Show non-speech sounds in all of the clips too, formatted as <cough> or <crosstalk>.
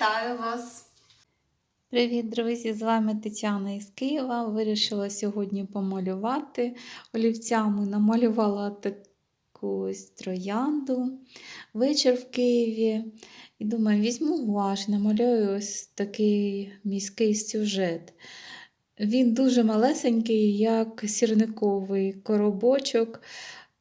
Вітаю вас! Привіт, друзі! З вами Тетяна із Києва. Вирішила сьогодні помалювати олівцями. Намалювала таку троянду вечір в Києві. І думаю, візьму гуаш, намалюю ось такий міський сюжет. Він дуже малесенький, як сірниковий коробочок.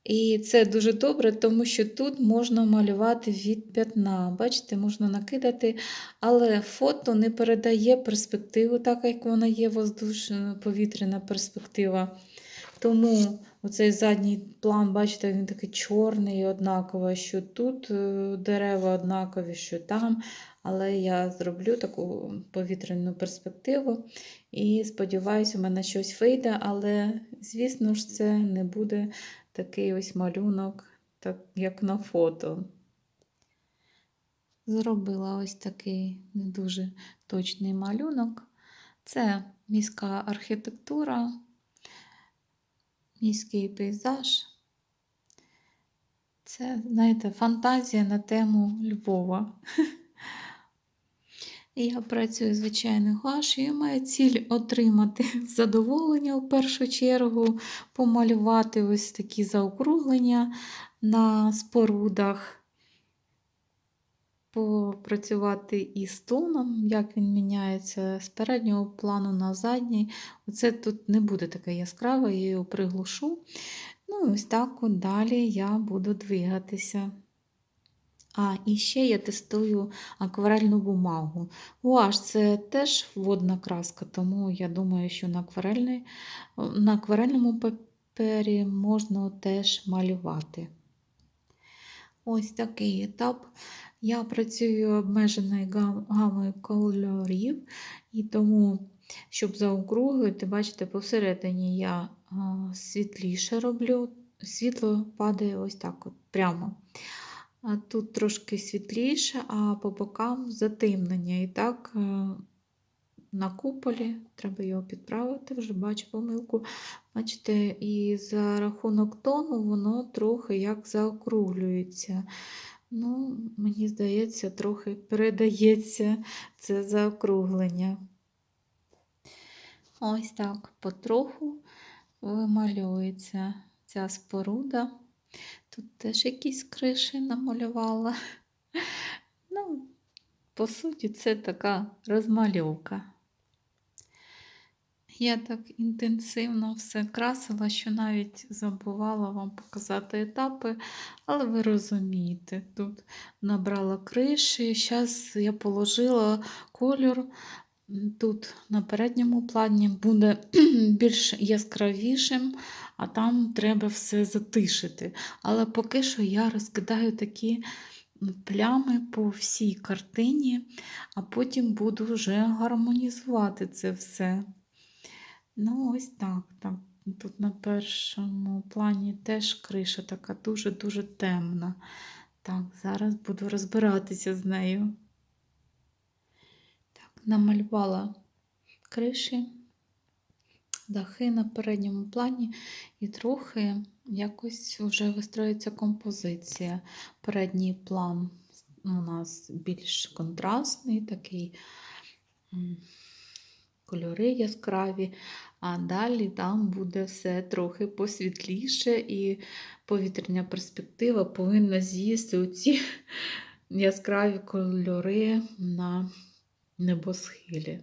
І це дуже добре, тому що тут можна малювати від п'ятна. Бачите, можна накидати, але фото не передає перспективу, так як вона є воздушна повітряна перспектива. Тому оцей задній план, бачите, він такий чорний, однаково, що тут е, дерева однакові, що там. Але я зроблю таку повітряну перспективу і сподіваюся, у мене щось вийде, але, звісно ж, це не буде такий ось малюнок, так як на фото. Зробила ось такий не дуже точний малюнок. Це міська архітектура, міський пейзаж. Це, знаєте, фантазія на тему Львова. <laughs> Я працюю звичайно гуашю і маю ціль отримати <laughs> задоволення в першу чергу, помалювати ось такі заокруглення на спорудах, попрацювати із тоном, як він міняється з переднього плану на задній. Оце тут не буде таке яскраве, я його приглушу. Ну ось так от далі я буду двигатися. А, і ще я тестую акварельну бумагу. Гуаш це теж водна краска, тому я думаю, що на, на акварельному папері можна теж малювати. Ось такий етап. Я працюю обмеженою гамою кольорів, і тому, щоб заокруглити, бачите, посередині я світліше роблю, світло падає ось так от прямо. А Тут трошки світліше, а по бокам затемнення. І так е, на куполі треба його підправити, вже бачу помилку. Бачите, і за рахунок тону воно трохи як заокруглюється. Ну, Мені здається, трохи передається це заокруглення. Ось так потроху вимальовується ця споруда. Тут теж якісь криші намалювала. Ну, по суті, це така розмальовка. Я так інтенсивно все красила, що навіть забувала вам показати етапи, але ви розумієте, тут набрала криші, зараз я положила кольор. Тут на передньому плані буде <clears throat> більш яскравішим, а там треба все затишити. Але поки що я розкидаю такі плями по всій картині, а потім буду вже гармонізувати це все. Ну, ось так. так. Тут на першому плані теж криша така дуже-дуже темна. Так, зараз буду розбиратися з нею. Намалювала криші, дахи на передньому плані, і трохи якось вже вистроїться композиція. Передній план у нас більш контрастний, такий кольори яскраві, а далі там буде все трохи посвітліше, і повітряна перспектива повинна з'їсти оці <laughs> яскраві кольори на небосхилі.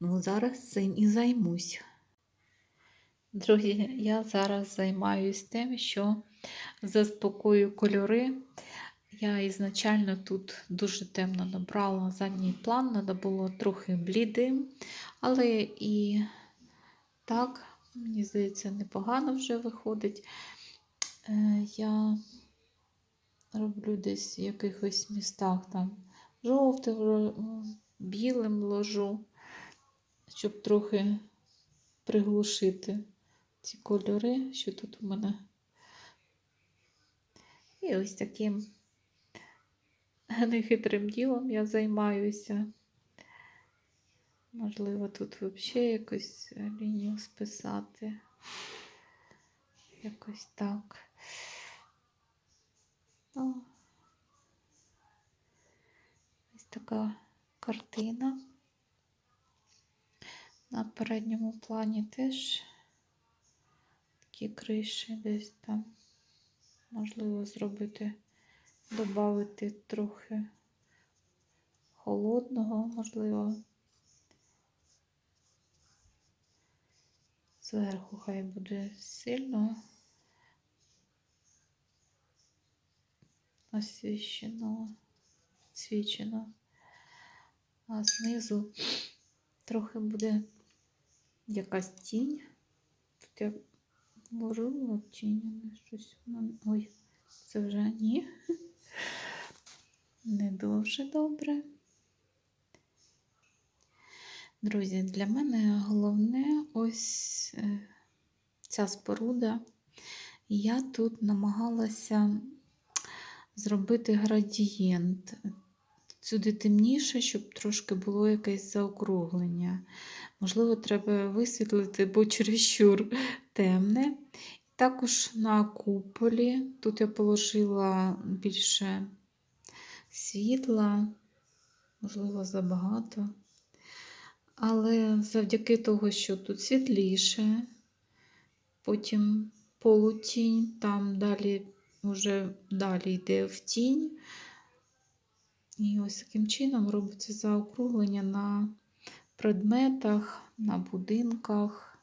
Ну, зараз цим і займусь. Друзі, я зараз займаюся тим, що заспокою кольори. Я ізначально тут дуже темно набрала задній план, треба було трохи блідим, але і так, мені здається, непогано вже виходить. Е, Я роблю десь в якихось містах там жовтим, білим ложу, щоб трохи приглушити ці кольори, що тут у мене. І ось таким нехитрим ділом я займаюся. Можливо, тут взагалі якусь лінію списати. Якось так. Ну, ось така картина. На передньому плані теж такі криші десь там. Можливо, зробити, додати трохи холодного, можливо. Зверху хай буде сильно освіщено, свічено, а знизу трохи буде якась тінь. Тут я вложила тінь, але щось. воно- Ой, це вже ні. <laughs> Не дуже добре. Друзі, для мене головне ось е, ця споруда. Я тут намагалася зробити градієнт. Сюди темніше, щоб трошки було якесь заокруглення. Можливо, треба висвітлити, бо чересчур темне. Також на куполі тут я положила більше світла, можливо, забагато. Але завдяки того, що тут світліше, потім полутінь, там далі вже далі йде в тінь. І ось таким чином робиться заокруглення на предметах, на будинках.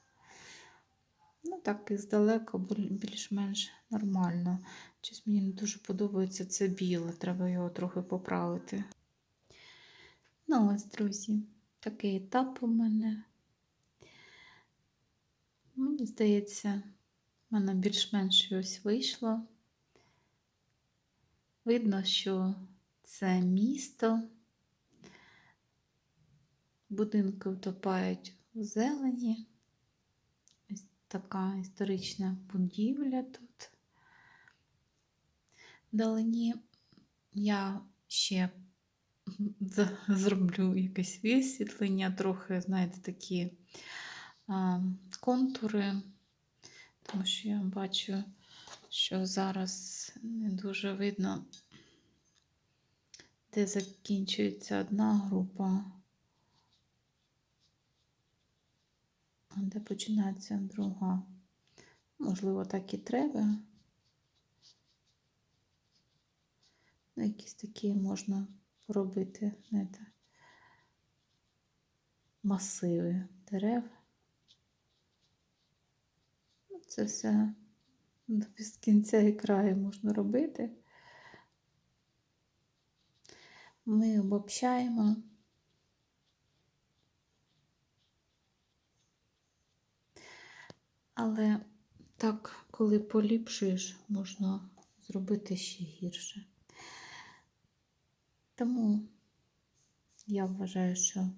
Ну, так і здалека більш-менш нормально. Щось мені не дуже подобається це біле, треба його трохи поправити. Ну, ось, друзі, такий етап у мене. Мені здається, в мене більш-менш ось вийшло. Видно, що це місто. Будинки втопають у зелені. Ось така історична будівля тут. Вдалині я ще зроблю якесь висвітлення, трохи, знаєте, такі а, контури, тому що я бачу, що зараз не дуже видно, де закінчується одна група, а де починається друга. Можливо, так і треба. Ну, якісь такі можна робити, знаєте, масиви дерев. Ну, Це все без кінця і краю можна робити. Ми обобщаємо. Але так, коли поліпшуєш, можна зробити ще гірше. Тому я вважаю, що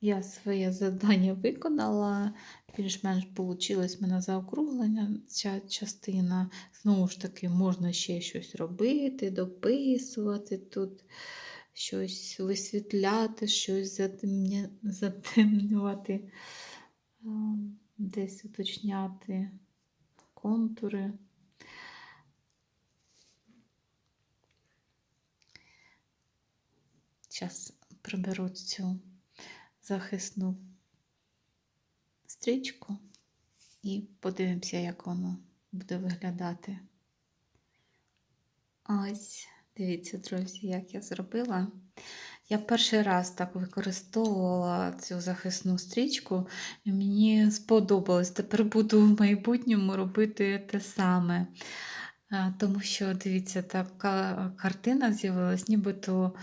я своє завдання виконала. Більш-менш вийшло в мене заокруглення ця частина. Знову ж таки, можна ще щось робити, дописувати тут, щось висвітляти, щось затемнювати, десь уточняти контури. Зараз приберу цю захисну стрічку і подивимося, як воно буде виглядати. Ось, дивіться, друзі, як я зробила. Я перший раз так використовувала цю захисну стрічку, і мені сподобалось. Тепер буду в майбутньому робити те саме. Тому що, дивіться, така картина з'явилась, нібито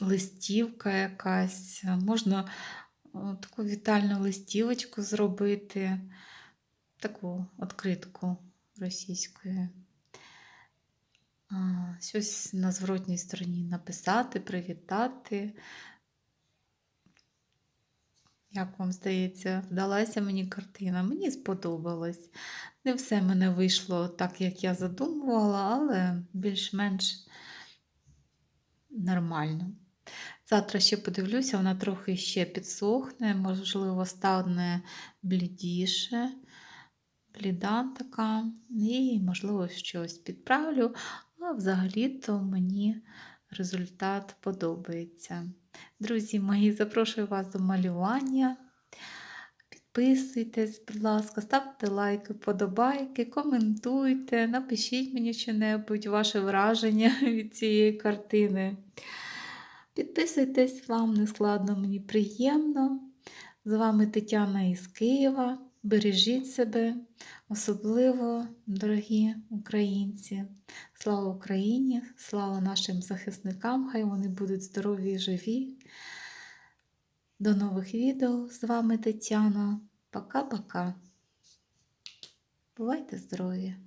листівка якась. Можна таку вітальну листівочку зробити, таку відкритку російською. Щось на зворотній стороні написати, привітати. Як вам здається, вдалася мені картина? Мені сподобалось. Не все мене вийшло так, як я задумувала, але більш-менш нормально. Завтра ще подивлюся, вона трохи ще підсохне, можливо, стане блідіше, бліда така, і, можливо, щось підправлю. А взагалі-то мені результат подобається. Друзі мої, запрошую вас до малювання. Підписуйтесь, будь ласка, ставте лайки, вподобайки, коментуйте, напишіть мені що-небудь, ваше враження <laughs> від цієї картини. Підписуйтесь, вам не складно, мені приємно. З вами Тетяна із Києва. Бережіть себе, особливо, дорогі українці. Слава Україні! Слава нашим захисникам! Хай вони будуть здорові і живі. До нових відео. З вами Тетяна. Пока-пока. Бувайте здорові!